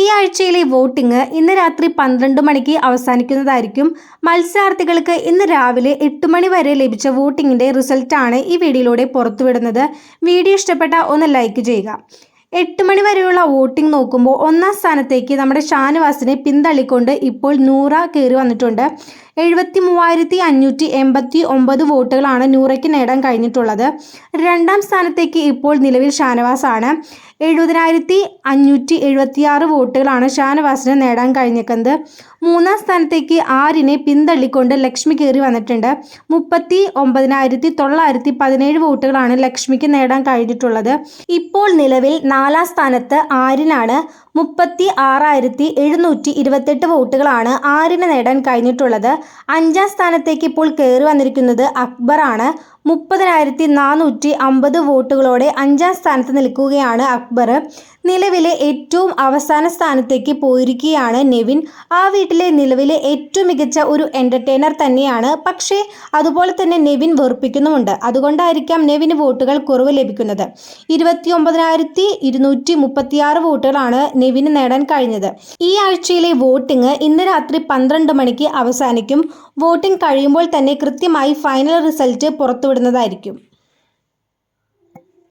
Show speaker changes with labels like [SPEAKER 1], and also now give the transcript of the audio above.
[SPEAKER 1] ഈ ആഴ്ചയിലെ വോട്ടിംഗ് ഇന്ന് രാത്രി പന്ത്രണ്ട് മണിക്ക് അവസാനിക്കുന്നതായിരിക്കും. മത്സരാർത്ഥികൾക്ക് ഇന്ന് രാവിലെ എട്ട് മണി വരെ ലഭിച്ച വോട്ടിങ്ങിന്റെ റിസൾട്ടാണ് ഈ വീഡിയോയിലൂടെ പുറത്തുവിടുന്നത്. വീഡിയോ ഇഷ്ടപ്പെട്ട ഒന്ന് ലൈക്ക് ചെയ്യുക. എട്ട് മണി വരെയുള്ള വോട്ടിംഗ് നോക്കുമ്പോൾ ഒന്നാം സ്ഥാനത്തേക്ക് നമ്മുടെ ഷാനവാസിനെ പിന്തള്ളിക്കൊണ്ട് ഇപ്പോൾ നൂറ കയറി വന്നിട്ടുണ്ട്. എഴുപത്തി മൂവായിരത്തി അഞ്ഞൂറ്റി എൺപത്തി ഒമ്പത് വോട്ടുകളാണ് നൂറയ്ക്ക് നേടാൻ കഴിഞ്ഞിട്ടുള്ളത്. രണ്ടാം സ്ഥാനത്തേക്ക് ഇപ്പോൾ നിലവിൽ ഷാനവാസാണ്. എഴുപതിനായിരത്തി അഞ്ഞൂറ്റി എഴുപത്തിയാറ് വോട്ടുകളാണ് ഷാനവാസിന് നേടാൻ കഴിഞ്ഞിരിക്കുന്നത് മൂന്നാം സ്ഥാനത്തേക്ക് ആരിനെ പിന്തള്ളിക്കൊണ്ട് ലക്ഷ്മി കയറി വന്നിട്ടുണ്ട്. മുപ്പത്തി ഒമ്പതിനായിരത്തി തൊള്ളായിരത്തി പതിനേഴ് വോട്ടുകളാണ് ലക്ഷ്മിക്ക് നേടാൻ കഴിഞ്ഞിട്ടുള്ളത്. ഇപ്പോൾ നിലവിൽ നാലാം സ്ഥാനത്ത് ആരിനാണ് മുപ്പത്തി ആറായിരത്തി എഴുന്നൂറ്റി ഇരുപത്തെട്ട് വോട്ടുകളാണ് ആരിന് നേടാൻ കഴിഞ്ഞിട്ടുള്ളത്. അഞ്ചാം സ്ഥാനത്തേക്ക് ഇപ്പോൾ കയറി വന്നിരിക്കുന്നത് അക്ബറാണ്. മുപ്പതിനായിരത്തി നാനൂറ്റി അമ്പത് വോട്ടുകളോടെ അഞ്ചാം സ്ഥാനത്ത് നിൽക്കുകയാണ് അക്ബർ. നിലവിലെ ഏറ്റവും അവസാന സ്ഥാനത്തേക്ക് പോയിരിക്കുകയാണ് നെവിൻ. ആ വീട്ടിലെ നിലവിലെ ഏറ്റവും മികച്ച ഒരു എന്റർടൈനർ തന്നെയാണ്. പക്ഷേ അതുപോലെ തന്നെ നെവിൻ വെറുപ്പിക്കുന്നുമുണ്ട്. അതുകൊണ്ടായിരിക്കാം നെവിന് വോട്ടുകൾ കുറവ് ലഭിക്കുന്നത്. ഇരുപത്തി ഒമ്പതിനായിരത്തി ഇരുന്നൂറ്റി മുപ്പത്തിയാറ് വോട്ടുകളാണ് നെവിന് നേടാൻ കഴിഞ്ഞത്. ഈ ആഴ്ചയിലെ വോട്ടിംഗ് ഇന്ന് രാത്രി പന്ത്രണ്ട് മണിക്ക് അവസാനിക്കും. വോട്ടിംഗ് കഴിയുമ്പോൾ തന്നെ കൃത്യമായി ഫൈനൽ റിസൾട്ട് പുറത്തുവിടുന്നതായിരിക്കും